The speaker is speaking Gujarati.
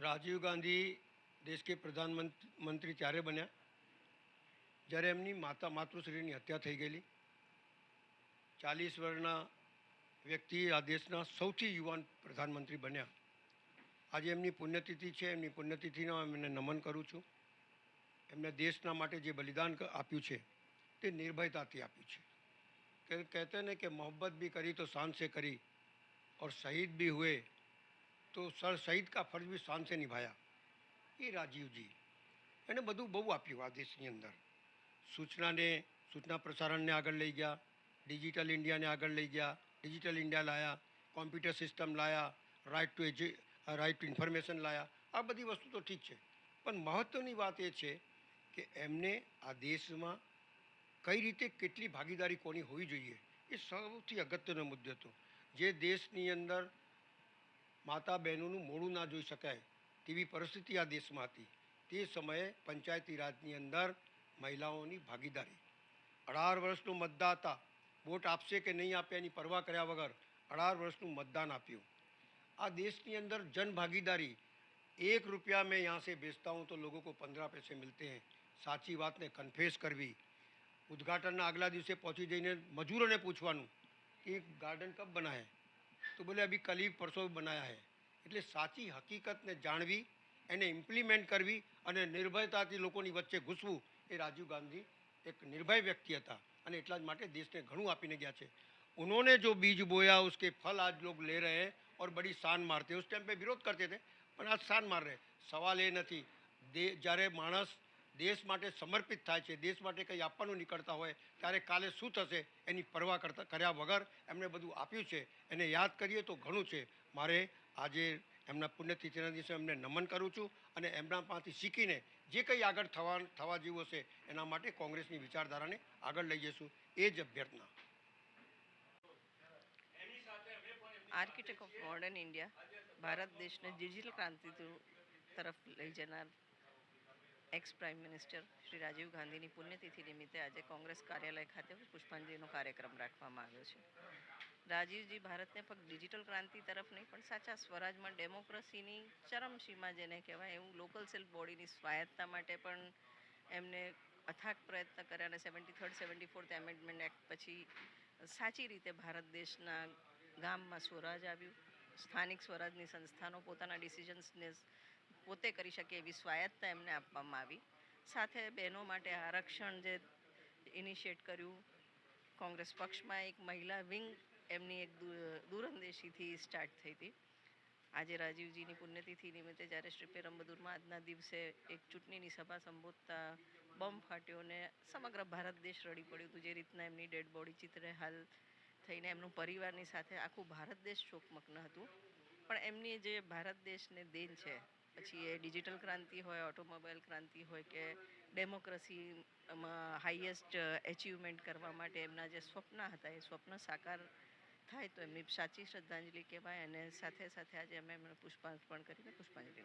રાજીવ ગાંધી દેશ કે પ્રધાનમંત્રી ત્યારે બન્યા? જ્યારે એમની માતા, માતૃશ્રીની હત્યા થઈ ગયેલી. ચાલીસ વર્ષના વ્યક્તિ આ દેશના સૌથી યુવાન પ્રધાનમંત્રી બન્યા. આજે એમની પુણ્યતિથિ છે. એમની પુણ્યતિથિનો એમને નમન કરું છું. એમને દેશના માટે જે બલિદાન આપ્યું છે, તે નિર્ભયતાથી આપ્યું છે. કે, કહેતે ને કે, મોહબ્બત બી કરી તો શાન સે કરી, ઓર શહીદ બી હુએ તો સર શહીદ કા ફર્જ બી શાન से નિભાયા. એ રાજીવજી એણે બધું બહુ આપ્યું આ દેશની અંદર. સૂચનાને સૂચના પ્રસારણને આગળ લઈ ગયા, ડિજિટલ ઇન્ડિયાને આગળ લઈ ગયા, ડિજિટલ ઇન્ડિયા લાયા, કોમ્પ્યુટર સિસ્ટમ લાયા right to edu right to information લાયા. આ બધી વસ્તુ તો ઠીક છે. પણ મહત્ત્વની વાત એ છે કે એમને આ દેશમાં કઈ રીતે કેટલી ભાગીદારી કોની હોવી જોઈએ એ સૌથી અગત્યનો મુદ્દો હતો. જે દેશની અંદર માતા બહેનોનું મોડું ના જોઈ શકાય તેવી પરિસ્થિતિ આ દેશમાં હતી તે સમયે પંચાયતી રાજની અંદર મહિલાઓની ભાગીદારી અઢાર વર્ષનું મતદાતા વોટ આપશે કે નહીં આપે એની પરવા કર્યા વગર અઢાર વર્ષનું મતદાન આપ્યું આ દેશની અંદર જન ભાગીદારી એક रुपया में यहाँ से बेचता हूँ तो लोगों को पंद्रह पैसे मिलते हैं સાચી વાતને કન્ફેસ કરવી ઉદ્ઘાટનના આગલા દિવસે પહોંચી જઈને મજૂરોને પૂછવાનું કે ગાર્ડન કબ બના હૈ તો બોલે અભી કલ ही પરસો બનાયા હૈ એટલે સાચી હકીકતને જાણવી એને ઇમ્પ્લિમેન્ટ કરવી અને નિર્ભયતાથી લોકોની વચ્ચે ઘૂસવું એ રાજીવ ગાંધી એક નિર્ભય વ્યક્તિ હતા અને એટલા જ માટે દેશને ઘણું આપીને ગયા છે उन्होंने जो बीज बोया उसके फल आज लोग ले रहे हैं और बड़ी शान मारते हैं उस टाइम पे विरोध करते थे પણ આજ શાન માર રહે સવાલ એ નથી દે જ્યારે માણસ દેશ માટે સમર્પિત થાય છે દેશ માટે કંઈ આપવાનું નીકળતા હોય ત્યારે કાલે શું થશે એની પરવા કરતા કર્યા વગર એમણે બધું આપ્યું છે. એને યાદ કરીએ તો ઘણું છે. મારે આજે એમના પુણ્યતિથિના દિવસે એમને નમન કરું છું અને એમના પાસેથી શીખીને જે કંઈ આગળ થવા થવા જેવું હશે એના માટે કોંગ્રેસની વિચારધારાને આગળ લઈ જઈશું. એ જ અભ્યર્થના. Architect of modern India Bharat દેશને ડિજિટલ ક્રાંતિ તરફ લઈ જનાર ex prime minister Shri Rajiv ગાંધીની પુણ્યતિથિ નિમિત્તે આજે કોંગ્રેસ કાર્યાલય ખાતે પુષ્પાંજલિનો કાર્યક્રમ રાખવામાં આવ્યો છે. રાજીવજી ભારતને ફક્ત ડિજિટલ ક્રાંતિ તરફ નહીં, પણ સાચા સ્વરાજમાં ડેમોક્રેસીની ચરમસીમા જેને કહેવાય એવું લોકલ સેલ્ફ બોડીની સ્વાયત્તા માટે પણ એમને અથાગ પ્રયત્ન કર્યા અને seventy third, seventy fourth amendment act પછી સાચી રીતે ભારત દેશના ગામમાં સ્વરાજ આવ્યું. સ્થાનિક સ્વરાજની સંસ્થાનો પોતાના ડિસિઝન્સને પોતે કરી શકે એવી સ્વાયત્તા એમને આપવામાં આવી. સાથે બહેનો માટે આરક્ષણ જે ઇનિશિએટ કર્યું, કોંગ્રેસ પક્ષમાં એક મહિલા વિંગ એમની એક દૂરંદેશીથી સ્ટાર્ટ થઈ હતી. આજે રાજીવજીની પુણ્યતિથિ નિમિત્તે જ્યારે શ્રી પેરમ્બદુરમાં આજના દિવસે એક ચૂંટણીની સભા સંબોધતા બોમ્બ ફાટ્યો ને સમગ્ર ભારત દેશ રડી પડ્યું હતું. જે રીતના એમની ડેડ બોડી ચિત્રે હાલ થઈને એમનું પરિવારની સાથે આખું ભારત દેશ શોકમગ્ન હતું. પણ એમની જે ભારત દેશને દેન છે પછી એ ડિજિટલ ક્રાંતિ હોય, ઓટોમોબાઈલ ક્રાંતિ હોય કે ડેમોક્રેસીમાં હાઈએસ્ટ એચિવમેન્ટ કરવા માટે એમના જે સ્વપ્ન હતા, એ સ્વપ્ન સાકાર થાય તો એમની સાચી શ્રદ્ધાંજલિ કહેવાય અને સાથે સાથે આજે અમે એમને પુષ્પાર્પણ કરીને પુષ્પાંજલિ